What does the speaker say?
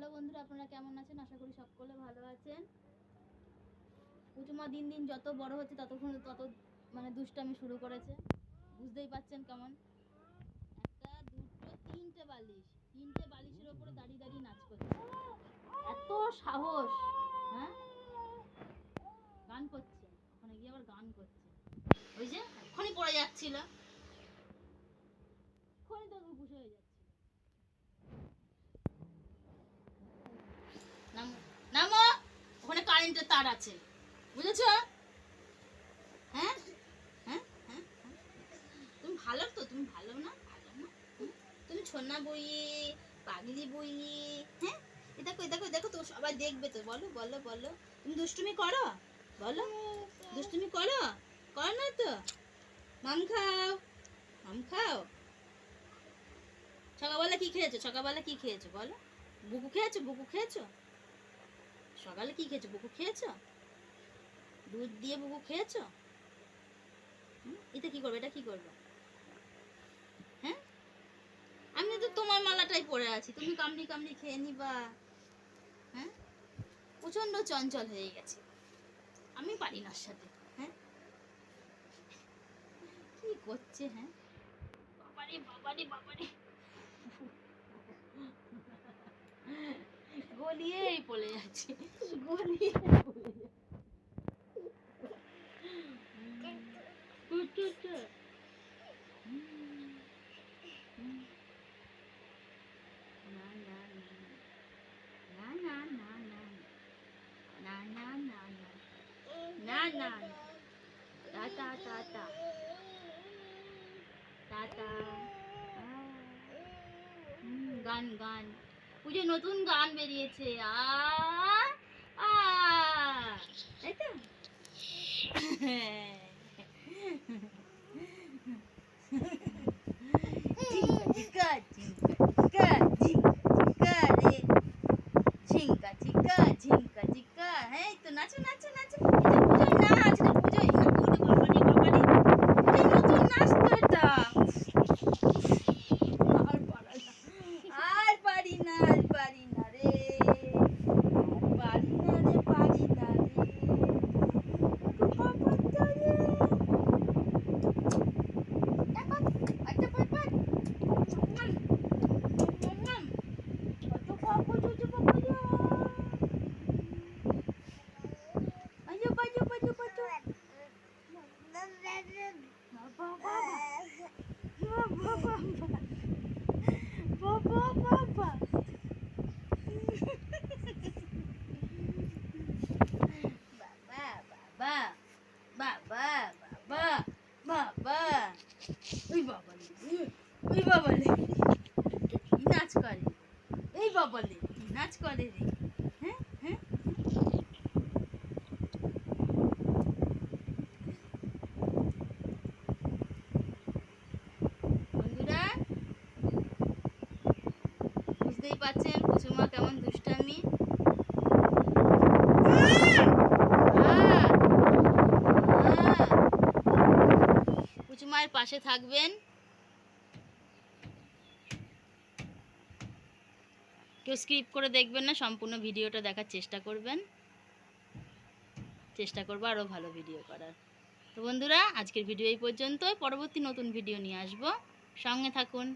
Hello বন্ধুরা, আপনারা কেমন আছেন? আশা করি সকলে ভালো আছেন। পুচুমা দিন দিন যত বড় হচ্ছে ততক্ষণ তত মানে দুষ্টামি শুরু করেছে। বুঝতেই পাচ্ছেন কেমন? একটা, দুটো, তিনটে বালিশ। তিনটে বালিশের ওপরে দাঁড়িয়ে দাঁড়িয়ে নাচ করছে। এত সাহস হ্যাঁ? গান করছে। ওখানে গিয়ে আবার গান করছে। ওই যে, এক্ষুনি পড়ে যাচ্ছিল। এক্ষুনি তো ঘুষ হয়ে যাচ্ছিল কারেন্টের তার আছে। বুঝেছ? হ্যাঁ? হ্যাঁ? হ্যাঁ? হ্যাঁ? তুমি ভালো তো? তুমি ভালো না? ভালো না? তুমি ছোনা বইয়ে পাগলি বইয়ে হ্যাঁ? এ দেখো এ দেখো দেখো, তো সবাই দেখবে তো। বলো বলো বলো। তুমি দুষ্টুমি করো? বলো। দুষ্টুমি করো? করো না তো? মাম খাও। মাম খাও? সকালবেলা কি খেয়েছো? সকালবেলা কি খেয়েছো? বলো। বুকু খেয়েছো? বুকু খেয়েছো? সকালে কি খেয়েছো? বুকু খেয়েছো? দুধ দিয়ে বুকু খেয়েছো? এটা কি করবে? এটা কি করবে? হ্যাঁ? আমি তো তোমার মালাটাই পরে আছি। তুমি কামড়ি কামড়ি খেয়ে নিবা। হ্যাঁ? প্রচণ্ড চঞ্চল হয়ে গেছে। আমি পারি না সাথে। হ্যাঁ? কি করছে হ্যাঁ? বাবারে বাবারে বাবারে। গলিয়েই পড়ে যাচ্ছে গলিয়ে পড়ে যাচ্ছে টু, টু, টু। হুম, হুম। না, না, না, না। না, না, না, না, না। না, না, না, না। না, না, পুজো নতুন গান বেরিয়েছে আ আ তাই তো? হ্যাঁ। ওই বাবা ওই বাবা লে কি নাচ করে। এই বাবা লে কি নাচ করে রে। হ্যাঁ হ্যাঁ। বন্ধুরা, বুঝতেই পারছেন কুসুমা কেমন দুষ্টামি। কুচুমায়ের পাশে থাকবেন। কেউ স্কিপ করে দেখবেন না, সম্পূর্ণ ভিডিওটা দেখার চেষ্টা করবেন। চেষ্টা করব আরও ভালো ভিডিও করার। তো বন্ধুরা, আজকের ভিডিও এই পর্যন্ত পরবর্তী নতুন ভিডিও নিয়ে আসব। সঙ্গে থাকুন।